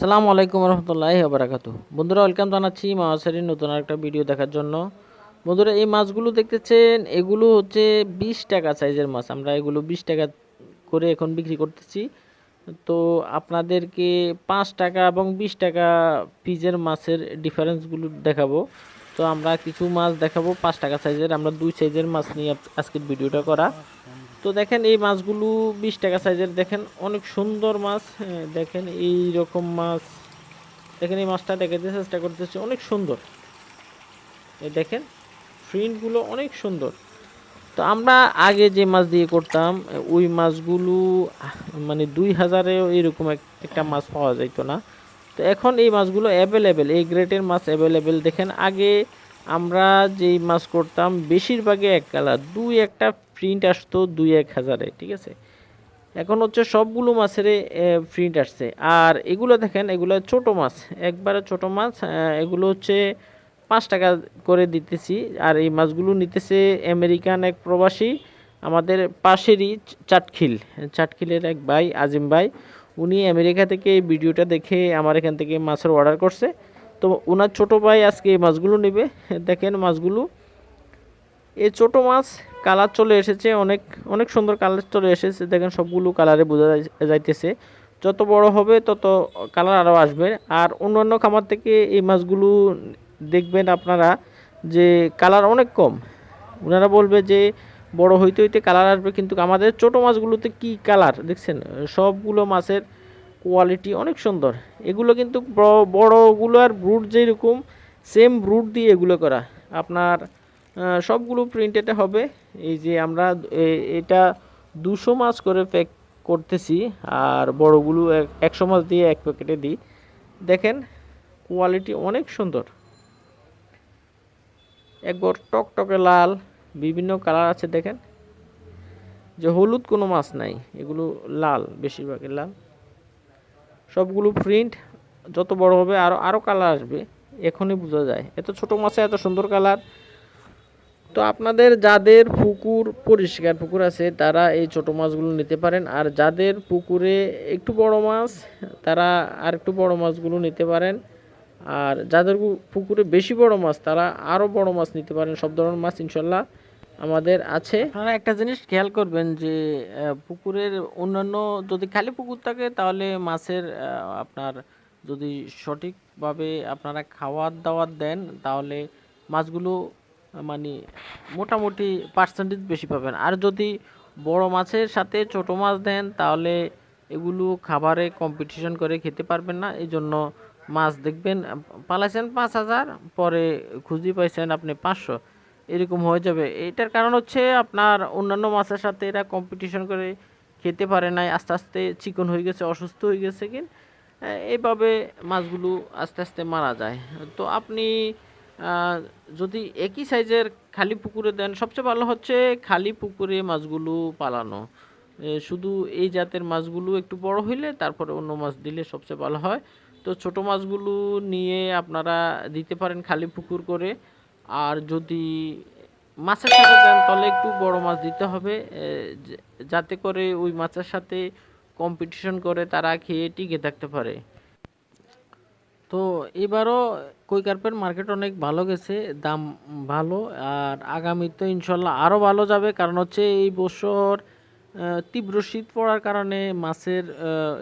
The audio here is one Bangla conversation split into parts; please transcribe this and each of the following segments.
আসসালামু আলাইকুম রহমতুল্লাহ বারাকাত বন্ধুরা ওয়েলকাম জানাচ্ছি মাছারির নতুন একটা ভিডিও দেখার জন্য। বন্ধুরা, এই মাছগুলো দেখতেছেন, এগুলো হচ্ছে বিশ টাকা সাইজের মাছ। আমরা এগুলো বিশ টাকা করে এখন বিক্রি করতেছি। তো আপনাদেরকে পাঁচ টাকা এবং বিশ টাকা পিজের মাছের ডিফারেন্সগুলো দেখাবো। তো আমরা কিছু মাছ দেখাবো পাঁচ টাকা সাইজের। আমরা দুই সাইজের মাছ নিয়ে আজ- আজকের ভিডিওটা করা। তো দেখেন এই মাছগুলো বিশ টাকা সাইজের। দেখেন অনেক সুন্দর মাছ। হ্যাঁ, দেখেন এই রকম মাছ। দেখেন এই মাছটা দেখাতে চেষ্টা করতেছে অনেক সুন্দর। এই দেখেন প্রিন্টগুলো অনেক সুন্দর। তো আমরা আগে যে মাছ দিয়ে করতাম ওই মাছগুলো মানে দুই হাজারেও এরকম এক- একটা মাছ পাওয়া যাইতো না। তো এখন এই মাছগুলো অ্যাভেলেবেল এই গ্রেটের মাছ অ্যাভেলেবেল দেখেন আগে আমরা যেই মাছ করতাম, বেশিরভাগই এক কালার দুই একটা প্রিন্ট আসতো দুই এক হাজারে, ঠিক আছে? এখন হচ্ছে সবগুলো মাছের প্রিন্ট আসছে। আর এগুলো দেখেন, এগুলো ছোট মাছ, একবারে ছোট মাছ এগুলো হচ্ছে পাঁচ টাকা করে দিতেছি। আর এই মাছগুলো নিতেছে আমেরিকান এক প্রবাসী, আমাদের পাশেরই চাটখিল, চাটখিলের এক ভাই, আজিম ভাই। উনি আমেরিকা থেকে এই ভিডিওটা দেখে আমার এখান থেকে মাছের অর্ডার করছে। তো ওনার ছোট ভাই আজকে এই মাছগুলো নেবে। দেখেন মাছগুলো। এই ছোট মাছ কালার চলে এসেছে, অনেক অনেক সুন্দর কালার চলে এসেছে। দেখেন সবগুলো কালারে বোঝা যাই- যাইতেছে। যত বড় হবে তত কালার আরও আসবে। আর অন্যান্য খামার থেকে এই মাছগুলো দেখবেন আপনারা যে কালার অনেক কম। ওনারা বলবে যে বড় হইতে হইতে কালার আসবে, কিন্তু আমাদের ছোট মাছগুলোতে কি কালার? দেখছেন, সবগুলো মাছের কোয়ালিটি অনেক সুন্দর। এগুলো কিন্তু বড়- বড়গুলো আর ব্রুট যেরকম সেম ব্রুট দিয়ে এগুলো করা। আপনার সবগুলো প্রিন্টেডে হবে। এই যে আমরা এটা দুশো মাছ করে প্যাক করতেছি, আর বড়গুলো এক- একশো মাছ দিয়ে এক প্যাকেটে দিই। দেখেন কোয়ালিটি অনেক সুন্দর। একবার টকটকে লাল, বিভিন্ন কালার আছে দেখেন। যে হলুদ কোনো মাছ নাই, এগুলো লাল, বেশিরভাগই লাল। সবগুলো প্রিন্ট যত বড় হবে আরও আরও কালার আসবে, এখনই বোঝা যায়। এত ছোট মাছে এত সুন্দর কালার তো আপনাদের যাদের পুকুর পরিষ্কার পুকুর আছে, তারা এই ছোট মাছগুলো নিতে পারেন। আর যাদের পুকুরে একটু বড় মাছ, তারা আর একটু বড় মাছগুলো নিতে পারেন। আর যাদের পুকুরে বেশি বড় মাছ, তারা আরও বড় মাছ নিতে পারেন। সব ধরনের মাছ, ইনশাল্লাহ। আমাদের আছে। আপনারা একটা জিনিস খেয়াল করবেন যে পুকুরের অন্যান্য যদি খালি পুকুর থাকে, তাহলে মাছের আপনার যদি সঠিকভাবে আপনারা খাওয়ার দাওয়ার দেন, তাহলে মাছগুলো মানে মোটামুটি পার্সেন্টেজ বেশি পাবেন। আর যদি বড় মাছের সাথে ছোট মাছ দেন, তাহলে এগুলো খাবারে কম্পিটিশন করে খেতে পারবেন না। এই জন্য মাছ দেখবেন, পালাইছেন পাঁচ হাজার, পরে খুঁজি পাইছেন আপনি পাঁচশো। এরকম হয়ে যাবে। এটার কারণ হচ্ছে আপনার অন্যান্য মাছের সাথে এরা কম্পিটিশন করে খেতে পারে নাই, আস্তে আস্তে চিকন হয়ে গেছে, অসুস্থ হয়ে গেছে কি এইভাবে মাছগুলো আস্তে আস্তে মারা যায়। তো আপনি যদি একই সাইজের খালি পুকুরে দেন, সবচেয়ে ভালো হচ্ছে খালি পুকুরে মাছগুলো পালানো। শুধু এই জাতের মাছগুলো একটু বড় হইলে তারপরে অন্য মাছ দিলে সবচেয়ে ভালো হয়। তো ছোট মাছগুলো নিয়ে আপনারা দিতে পারেন খালি পুকুর করে। আর যদি মাছের সাথে দেন, তাহলে একটু বড় মাছ দিতে হবে যাতে করে ওই মাছের সাথে কম্পিটিশন করে তারা খেয়ে টিকে থাকতে পারে। তো এবারও কই কার্পের মার্কেট অনেক ভালো গেছে, দাম ভালো, আর আগামী তো ইনশাল্লাহ আরও ভালো যাবে। কারণ হচ্ছে এই বছর তীব্র শীত পড়ার কারণে মাছের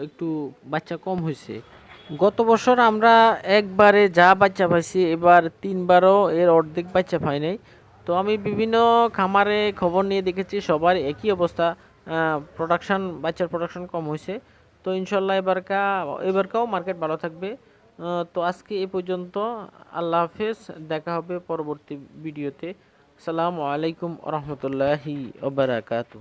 একটু বাচ্চা কম হয়েছে। গত বছর আমরা একবারে যা বাচ্চা পাইছি, এবার তিনবারও এর অর্ধেক বাচ্চা পাই নাই। তো আমি বিভিন্ন খামারে খবর নিয়ে দেখেছি, সবার একই অবস্থা। প্রোডাকশন বাচ্চার প্রোডাকশন কম হয়েছে তো ইনশাল্লাহ এবারকা, এবারকাও মার্কেট ভালো থাকবে। তো আজকে এ পর্যন্ত আল্লাহ হাফেজ, দেখা হবে পরবর্তী ভিডিওতে আসসালামু আলাইকুম রহমতুল্লাহি ওবারাকাতু